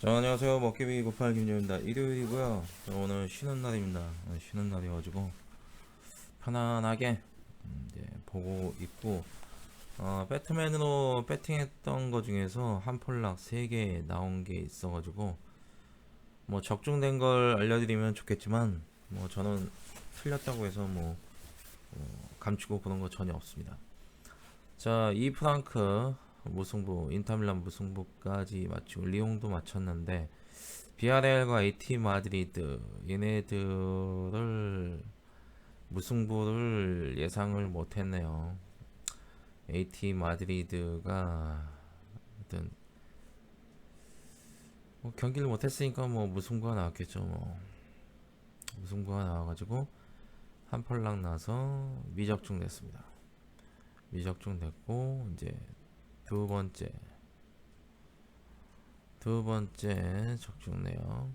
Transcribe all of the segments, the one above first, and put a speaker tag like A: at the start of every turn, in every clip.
A: 자, 안녕하세요. 먹기비 98 김재입니다. 일요일이고요. 자, 오늘 쉬는 날입니다. 어, 쉬는 날이어가지고 편안하게 음, 이제 보고 있고 어, 배트맨으로 배팅했던 거 중에서 한 폴락 3개 나온 게 있어가지고 뭐 적중된 걸 알려드리면 좋겠지만 뭐 저는 틀렸다고 해서 뭐 어, 감추고 그런 거 전혀 없습니다. 자, 이 프랑크 무승부, 인터밀란 무승부까지 마치고 리옹도 마쳤는데 비아레알과 AT 마드리드 얘네들을 무승부를 예상을 못했네요. AT 마드리드가 하여튼 뭐 경기를 못했으니까 뭐 무승부가 나왔겠죠. 뭐 무승부가 나와가지고 한 펄락 나서 미적중 됐습니다. 미적중 됐고 이제 두 번째 두 번째 적중 내역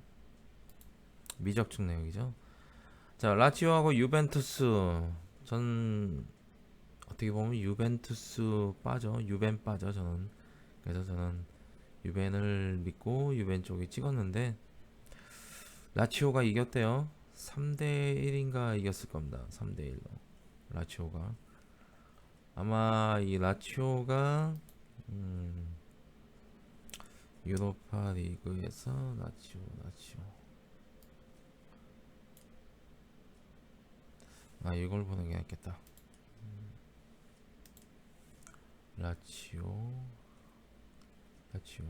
A: 미적중 내역이죠. 자 라치오하고 유벤투스 전 어떻게 보면 유벤투스 빠져 유벤 빠져 저는 그래서 저는 유벤을 믿고 유벤 쪽에 찍었는데 라치오가 이겼대요. 3대 1인가 이겼을 겁니다. 3대 1로 라치오가 아마 이 라치오가 음, 유로파 리그에서 라치오 라치오. 아 이걸 보는 게 낫겠다. 음, 라치오 라치오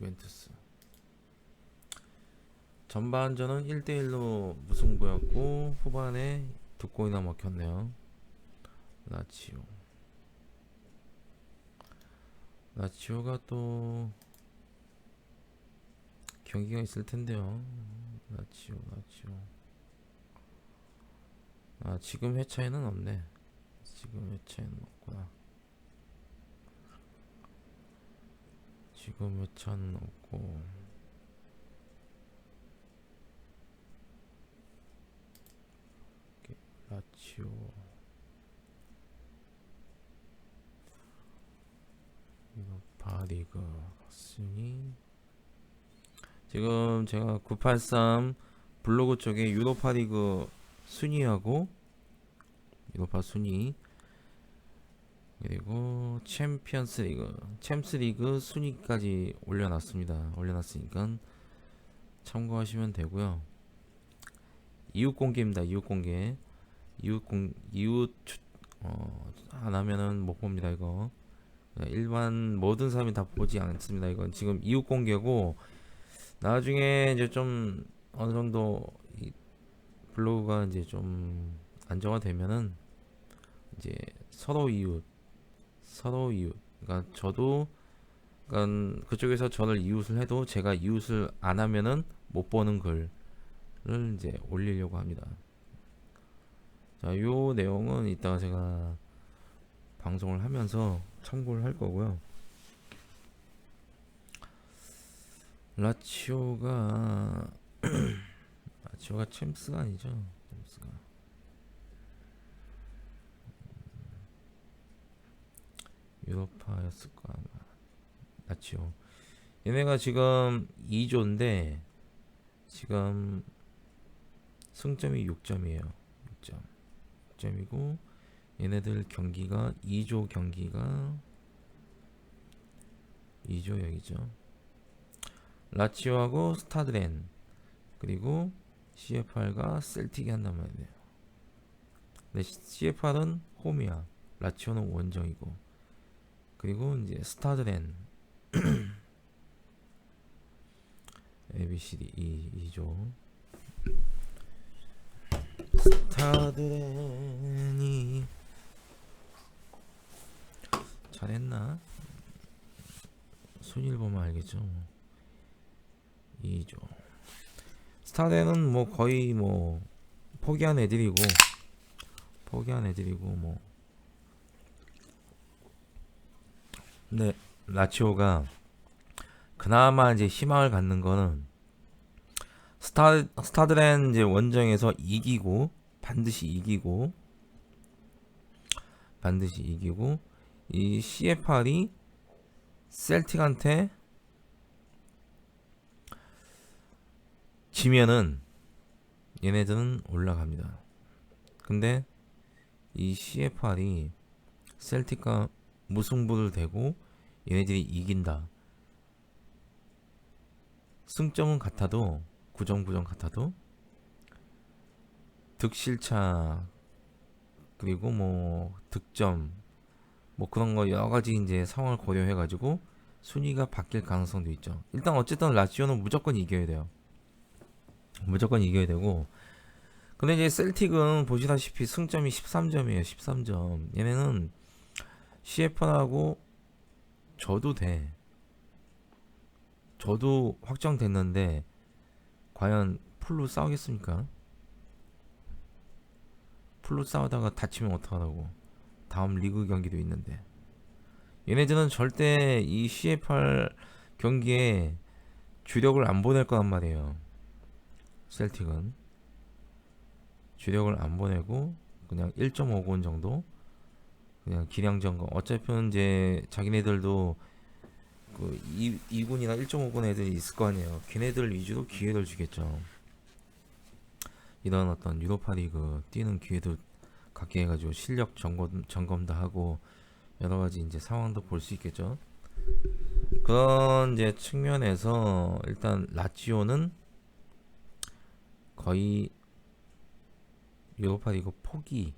A: 유벤투스. 전반전은 1대1로 무승부였고 후반에 두 골이나 먹혔네요. 라치오 라치오가 또 경기가 있을 텐데요. 라치오, 라치오. 아, 지금 회차에는 없네. 지금 회차에는 없구나. 지금 회차는 없고. 라치오. 유로파 리그 순위 지금 제가 983 블로그 쪽에 유로파 리그 순위하고 유로파 순위 그리고 챔피언스 리그 챔스 리그 순위까지 올려놨습니다. 올려놨으니까 참고하시면 되고요. 이웃 공개입니다. 이웃 공개. 이웃 공 이웃 추, 어, 안 하면은 못 봅니다 이거 일반 모든 사람이 다 보지 않습니다. 이건 지금 이웃 공개고 나중에 이제 좀 어느 정도 이 블로그가 이제 좀 안정화되면은 이제 서로 이웃 서로 이웃 그러니까 저도 그러니까 그쪽에서 저를 이웃을 해도 제가 이웃을 안 하면은 못 보는 글을 이제 올리려고 합니다. 자, 요 내용은 이따가 제가 방송을 하면서 참고를 할 거고요. 라치오가 라치오가 챔스가 아니죠. 챔스가 유로파였을 거야 아마. 라치오 얘네가 지금 2조인데 지금 승점이 6점이에요. 6점. 6점이고 얘네들 경기가 2조 경기가 2조 여기죠. 라치오하고 스타드렌 그리고 CFR과 셀틱이 한단 말이에요. 근데 CFR은 홈이야. 라치오는 원정이고 그리고 이제 스타드렌 ABCD 2, 2조 스타드렌이 잘했나? 순위를 보면 알겠죠. 2조. 스타드는 뭐 거의 뭐 포기한 애들이고 포기한 애들이고 뭐. 근데 라치오가 그나마 이제 희망을 갖는 거는 스타 스타드렌 이제 원정에서 이기고 반드시 이기고 반드시 이기고 이 CFR이 셀틱한테 지면은 얘네들은 올라갑니다. 근데 이 CFR이 셀틱과 무승부를 대고 얘네들이 이긴다. 승점은 같아도 구정구정 같아도 득실차 그리고 뭐 득점 뭐 그런 거 여러 가지 이제 상황을 고려해 가지고 순위가 바뀔 가능성도 있죠. 일단 어쨌든 라치오는 무조건 이겨야 돼요. 무조건 이겨야 되고 근데 이제 셀틱은 보시다시피 승점이 13점이에요. 13점. 얘네는 CF하고 져도 돼. 저도 확정됐는데 과연 풀로 싸우겠습니까? 풀로 싸우다가 다치면 어떡하라고. 다음 리그 경기도 있는데. 얘네들은 절대 이 CFR 경기에 주력을 안 보낼 거란 말이에요. 셀틱은 주력을 안 보내고 그냥 1.5군 정도 그냥 기량 점검. 어차피 이제 자기네들도 그 2, 2군이나 1.5군 애들이 있을 거 아니에요. 걔네들 위주로 기회를 주겠죠. 이런 어떤 유로파 리그 뛰는 기회도 갖게 해가지고 실력 점검, 점검도 하고 여러 가지 이제 상황도 볼 수 있겠죠. 그런 이제 측면에서 일단 라치오는 거의 유로파 리그 포기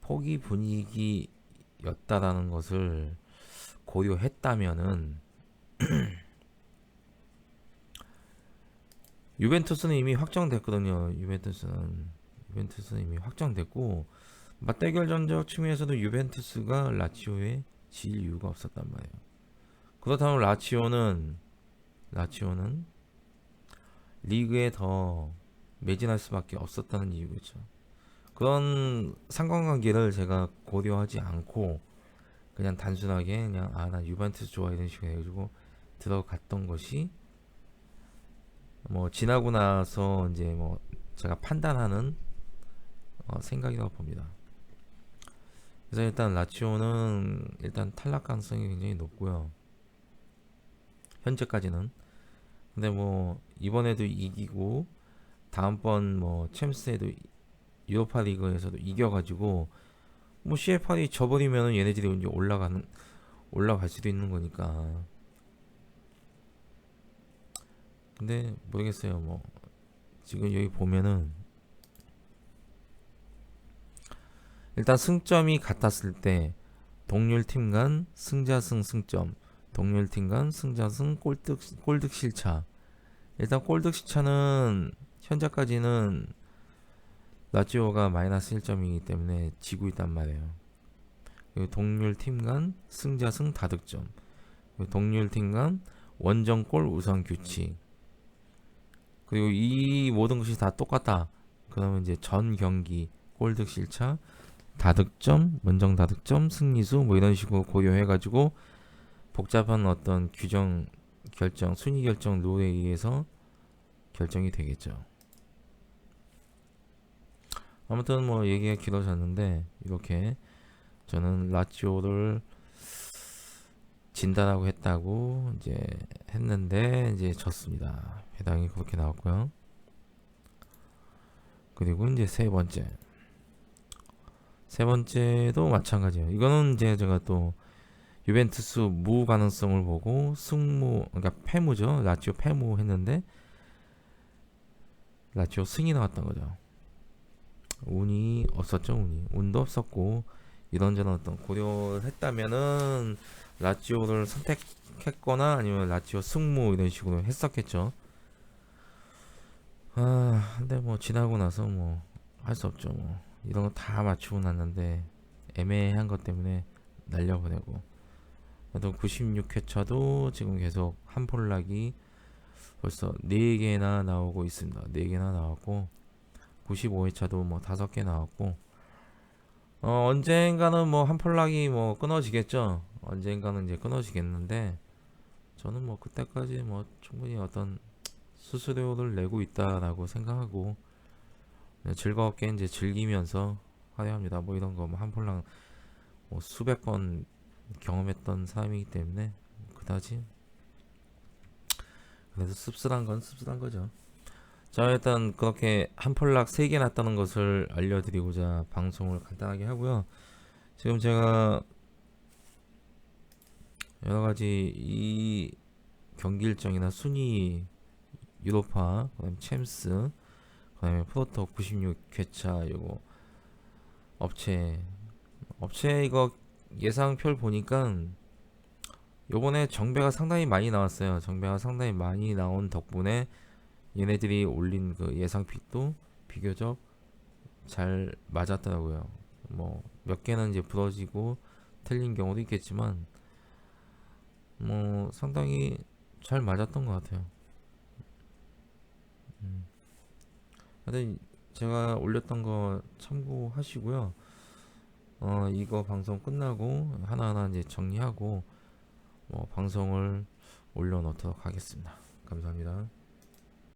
A: 포기 분위기였다라는 것을 고려했다면은 유벤투스는 이미 확정됐거든요. 유벤투스는 유벤투스는 이미 확정됐고 맞대결 전적 측면에서도 유벤투스가 라치오에 질 이유가 없었단 말이에요. 그렇다면 라치오는 라치오는 리그에 더 매진할 수밖에 없었다는 이유겠죠. 그런 상관관계를 제가 고려하지 않고 그냥 단순하게 그냥 아 나 유벤투스 좋아 이런 식으로 해가지고 들어갔던 것이 뭐 지나고 나서 이제 뭐 제가 판단하는 어, 생각이라고 봅니다. 그래서 일단 라치오는 일단 탈락 가능성이 굉장히 높고요. 현재까지는. 근데 뭐 이번에도 이기고 다음번 뭐 챔스에도 유로파 리그에서도 이겨가지고 뭐 CFR이 져버리면은 얘네들이 이제 올라가는 올라갈 수도 있는 거니까. 근데 모르겠어요. 뭐 지금 여기 보면은 일단 승점이 같았을 때 동률 팀 간 승자승 승점, 동률 팀 간 승자승 꼴득 꼴득 실차. 일단 꼴득 실차는 현재까지는 라치오가 마이너스 1점이기 때문에 지고 있단 말이에요. 그리고 동률 팀 간 승자승 다득점. 그리고 동률 팀 간 원정골 우선 규칙. 그리고 이 모든 것이 다 똑같다. 그러면 이제 전 경기 골득 실차 다득점, 원정 다득점, 승리수 뭐 이런 식으로 고려해 가지고 복잡한 어떤 규정 결정, 순위 결정 룰에 의해서 결정이 되겠죠. 아무튼 뭐 얘기가 길어졌는데 이렇게 저는 라치오를 진다라고 했다고 이제 했는데 이제 졌습니다. 해당이 그렇게 나왔고요. 그리고 이제 세 번째 세 번째도 마찬가지예요. 이거는 이제 제가 또 유벤투스 무 가능성을 보고 승무 그러니까 패무죠. 라치오 패무 했는데 라치오 승이 나왔던 거죠. 운이 없었죠, 운이. 운도 없었고 이런저런 어떤 고려를 했다면은 라치오를 선택했거나 아니면 라치오 승무 이런 식으로 했었겠죠. 아, 근데 뭐 지나고 나서 뭐 할 수 없죠. 뭐 이런 거 다 맞추고 났는데 애매한 것 때문에 날려보내고. 그래도 96회차도 지금 계속 한 폴락이 벌써 4개나 나오고 있습니다. 4개나 나왔고 95회차도 뭐 5개 나왔고 어, 언젠가는 뭐 한 폴락이 뭐 끊어지겠죠. 언젠가는 이제 끊어지겠는데 저는 뭐 그때까지 뭐 충분히 어떤 수수료를 내고 있다라고 생각하고 즐겁게 이제 즐기면서 하려 합니다. 뭐 이런 거뭐한 폴락 뭐 수백 번 경험했던 사람이기 때문에 그다지 그래도 씁쓸한 건 씁쓸한 거죠. 자 일단 그렇게 한 폴락 3개 났다는 것을 알려드리고자 방송을 간단하게 하고요 지금 제가 여러 가지 이 경기 일정이나 순위 유로파 그다음 챔스 그다음에 프로토 96 괴차 요거 업체 업체 이거 예상표를 보니까 요번에 정배가 상당히 많이 나왔어요 정배가 상당히 많이 나온 덕분에 얘네들이 올린 그 예상픽도 비교적 잘 맞았더라고요 뭐 몇 개는 이제 부러지고 틀린 경우도 있겠지만 뭐 상당히 잘 맞았던 것 같아요. 음. 하여튼 제가 올렸던 거 참고하시고요. 어 이거 방송 끝나고 하나하나 이제 정리하고 뭐 방송을 올려놓도록 하겠습니다. 감사합니다.